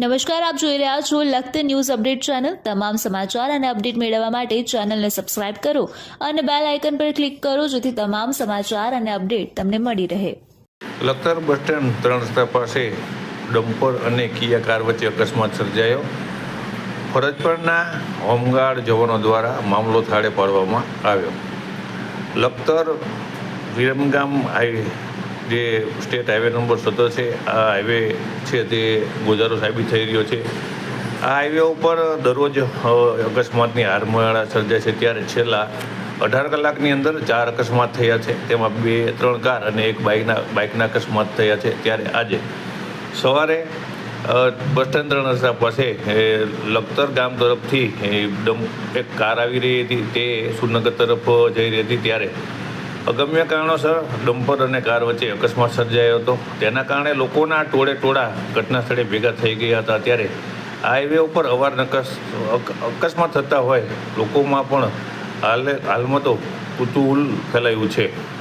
નમસ્કાર, આપ જોઈ રહ્યા છો લખત ન્યૂઝ અપડેટ ચેનલ. તમામ સમાચાર અને અપડેટ મેળવવા માટે ચેનલને સબસ્ક્રાઇબ કરો અને બેલ આઇકન પર ક્લિક કરો જેથી તમામ સમાચાર અને અપડેટ તમને મળી રહે. લખતર બસ સ્ટેન્ડ ત્રણ રસ્તા પાસે ડમ્પર અને કિયા કાર વચ્ચે અકસ્માત સર્જાયો. ફરજ પરના હોમગાર્ડ જવાનો દ્વારા મામલો થાળે પાડવામાં આવ્યો. લખતર વિરમગામ હાઈવે જે સ્ટેટ હાઈવે નંબર સત્તર છે, આ હાઈવે છે તે ગુજારો સાબિત થઈ રહ્યો છે. આ હાઈવે ઉપર દરરોજ અકસ્માતની હારમાળા સર્જાય છે. ત્યારે છેલ્લા અઢાર કલાકની અંદર ચાર અકસ્માત થયા છે. તેમાં બે, ત્રણ કાર અને એક બાઇકના બાઇકના અકસ્માત થયા છે. ત્યારે આજે સવારે બસ સ્ટેન્ડ ત્રણ રસ્તા પાસે લખતર ગામ તરફથી એકદમ એક કાર આવી રહી હતી. તે સુરનગર તરફ જઈ રહી હતી. ત્યારે અગમ્ય કારણોસર ડમ્પર અને કાર વચ્ચે અકસ્માત સર્જાયો હતો. તેના કારણે લોકોના ટોળે ટોળા ઘટના સ્થળે ભેગા થઈ ગયા હતા. ત્યારે હાઈવે ઉપર અવારનકર અક- અકસ્માત થતા હોય લોકોમાં પણ હાલ હાલમાં તો કુતૂહલ ફેલાયું છે.